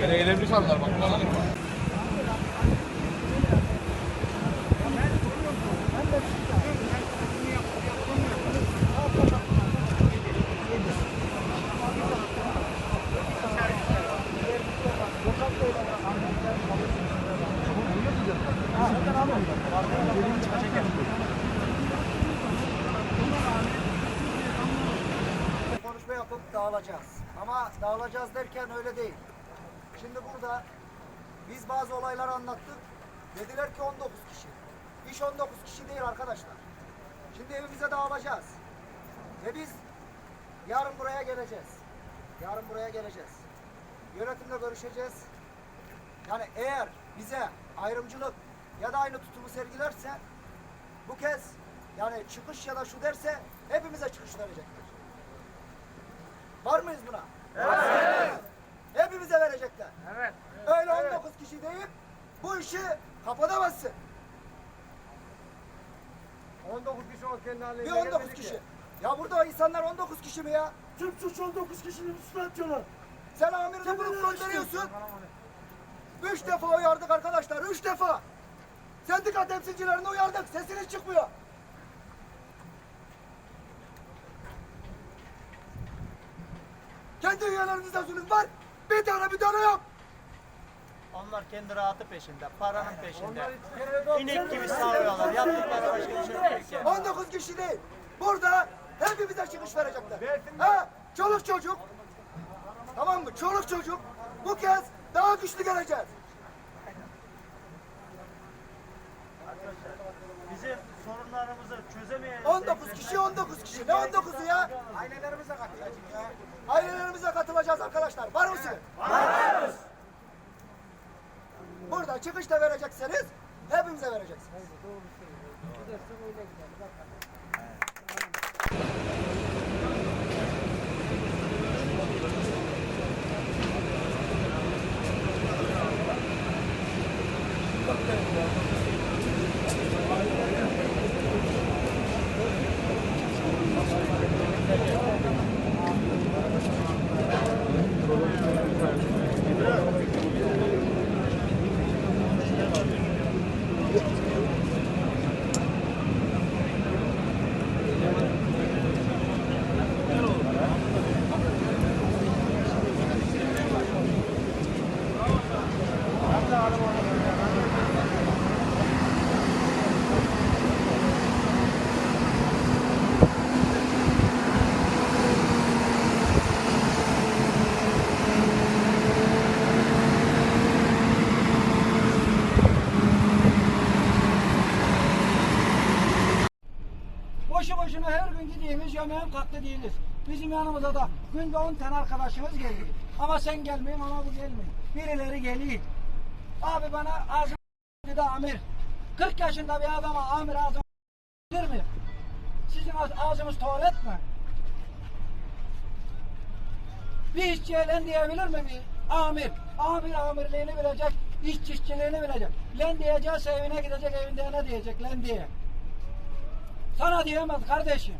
Nereye gelebilir sandılar bak. Thank you konuşma yapıp dağılacağız. Ama dağılacağız derken öyle değil. Şimdi burada biz bazı olayları anlattık. Dediler ki 19 kişi. İş 19 kişi değil arkadaşlar. Şimdi evimize dağılacağız. Ve biz yarın buraya geleceğiz. Yarın buraya geleceğiz. Yönetimle görüşeceğiz. Yani eğer bize ayrımcılık ya da aynı tutumu sergilerse bu kez yani çıkış ya da şu derse hepimize çıkış verecekler. Var mıyız buna? Evet. Hepimize verecekler. Evet. Öyle 19 kişi deyip bu işi kapatamazsın. 19 kişi o kendi haline Bir 19 kişi. Ya burada insanlar 19 kişi mi ya? Tüm suç 19 kişinin üstüne atıyorlar. Sen amirine vurup gönderiyorsun. Üç defa uyardık arkadaşlar. Üç defa. Sendika temsilcilerini uyardık. Sesiniz çıkmıyor. Kendi üyelerinizde zulüm var. Bir tane bir tane yok. Onlar kendi rahatı peşinde, paranın peşinde. İnek gibi sağlıyorlar. Yaptıkları başka bir şey yok ki. 19 kişi değil. Burada hepimize çıkış verecekler. Ha, çoluk çocuk. Tamam mı? Çoluk çocuk. Bu kez daha güçlü geleceğiz. Bizim sorunlarımızı çözemeyen 19 kişi 19 kişi. Ne 19'u ya? Ailelerimize katılacak ya. Ailelerimize katılacağız arkadaşlar. Var mısın? Varız. Burada çıkışta verecekseniz hepimize vereceksiniz. Boşu gün gidiyoruz yemeğin katlı değiliz. Bizim yanımıza da günde 10 tane arkadaşımız geldi. Ama sen gelmeyin ama bu gelmiyor. Birileri geliyor. Abi bana ağzım dedi amir. 40 yaşında bir adama amir ağzım mi? Sizin ağz- ağzınız tuvalet mi? Bir işçiye len diyebilir mi bir amir? Amir amirliğini bilecek, işçi işçiliğini bilecek. Len diyecekse evine gidecek, evinde ne diyecek len diye. Sana diyemez kardeşim.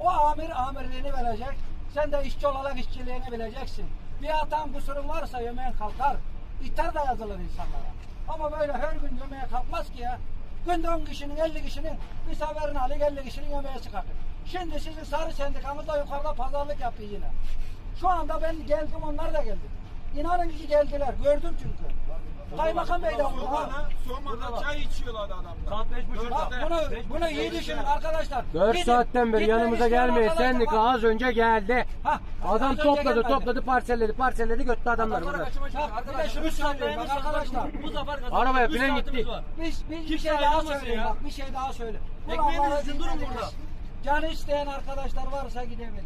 O amir amirliğini verecek. Sen de işçi olarak işçiliğini bileceksin. Bir hatan kusurun varsa yemeğin kalkar. İhtar da yazılır insanlara. Ama böyle her gün yemeğe kalkmaz ki ya. Günde 10 kişinin 50 kişinin bir seferini alır 50 kişinin yemeğe çıkartır. Şimdi sizin sarı sendikamız da yukarıda pazarlık yapıyor yine. Şu anda ben geldim onlar da geldi. İnanın ki geldiler. Gördüm çünkü. Kaymakam Bey de burada. ha. Soma'da çay içiyorlar adamlar. Saat beş buçuk. Bak bunu, bunu iyi düşünün arkadaşlar. 4 Gidin, saatten beri yanımıza arkadaşlar Sendika bak. az önce geldi. Ha, az Adam önce topladı gelmedi. topladı parselledi parselledi götürdü adamları burada. Bak, bir de şunu söyleyeyim bak arkadaşlar. Bu sefer Arabaya binen gitti. Biz, biz bir Kimse şey daha ayrılmasın söyleyeyim ya. bak bir şey daha söyle. Bu Ekmeğimiz Allah'ı için durun burada. Canı isteyen arkadaşlar varsa gidebilir.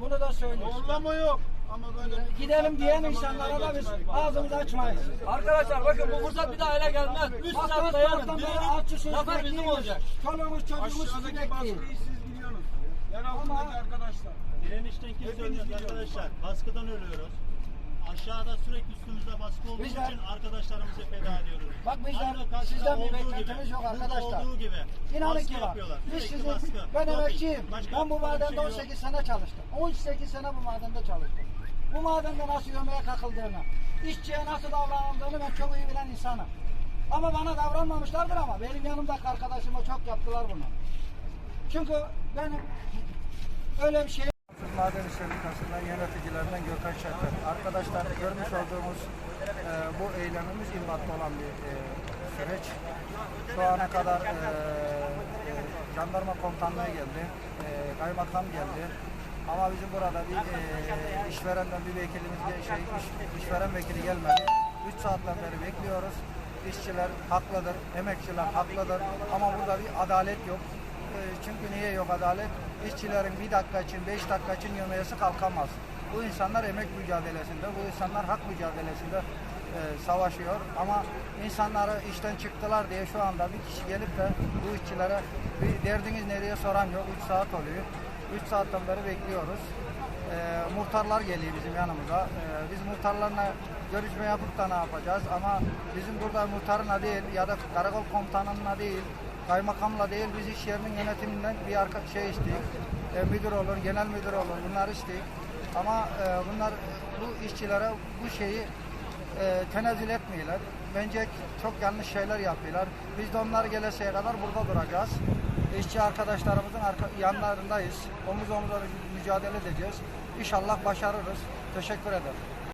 Bunu da söylüyoruz. Zorlama yok. Ama böyle Gidelim diyen insanlara da biz ağzımızı açmayız. Arkadaşlar bakın bu fırsat bir daha ele gelmez. 3 Bak, saat dayanın. Birinin zafer bizim olacak. Çoluğumuz çocuğumuz sizi aşağıdaki bekleyin. baskıyı siz biliyorsunuz. Yer altındaki arkadaşlar. Direnişten kimse ölmez arkadaşlar. Baskıdan ölüyoruz. Aşağıda sürekli üstümüzde baskı olduğu Bizler- için arkadaşlarımızı feda ediyoruz. Bak karşıda sizden bir beklentimiz gibi, yok arkadaşlar. olduğu gibi. İnanın ki bak. yapıyorlar. Biz Sürekli sizi, baskı. ben emekçiyim. Ben bu madende şey yok. 18 sene çalıştım. 18 sene bu madende çalıştım. Bu madende nasıl gömleğe kakıldığını, işçiye nasıl davranıldığını ben çok iyi bilen insanım. Ama bana davranmamışlardır ama benim yanımdaki arkadaşıma çok yaptılar bunu. Çünkü benim öyle bir şey Maden İşleri Kası'ndan yöneticilerinden Gökhan Şakır. Arkadaşlar görmüş olduğumuz e, bu eylemimiz İmbat'ta olan bir e, süreç. Şu ana kadar e, e, jandarma komutanlığı geldi, e, kaymakam geldi. Ama bizim burada bir e, işverenden bir vekilimiz, şey, iş, işveren vekili gelmedi. 3 saatten beri bekliyoruz. İşçiler haklıdır, emekçiler haklıdır ama burada bir adalet yok. E, Çünkü niye yok adalet? İşçilerin bir dakika için, beş dakika için yemeyesi kalkamaz. Bu insanlar emek mücadelesinde, bu insanlar hak mücadelesinde e, savaşıyor. Ama insanları işten çıktılar diye şu anda bir kişi gelip de bu işçilere bir derdiniz ne diye soran yok. 3 saat oluyor. 3 saatten beri bekliyoruz. E, muhtarlar geliyor bizim yanımıza. E, biz muhtarlarla görüşme yapıp da ne yapacağız? Ama bizim burada muhtarına değil ya da karakol komutanına değil, kaymakamla değil biz iş yerinin yönetiminden bir arka şey istedik. E, müdür olur, genel müdür olur bunlar istedik. Ama e, bunlar bu işçilere bu şeyi e, tenezzül etmiyorlar. Bence çok yanlış şeyler yapıyorlar. Biz de onlar geleseye kadar burada duracağız. İşçi arkadaşlarımızın arka, yanlarındayız. Omuz omuza mücadele edeceğiz. İnşallah başarırız. Teşekkür ederim.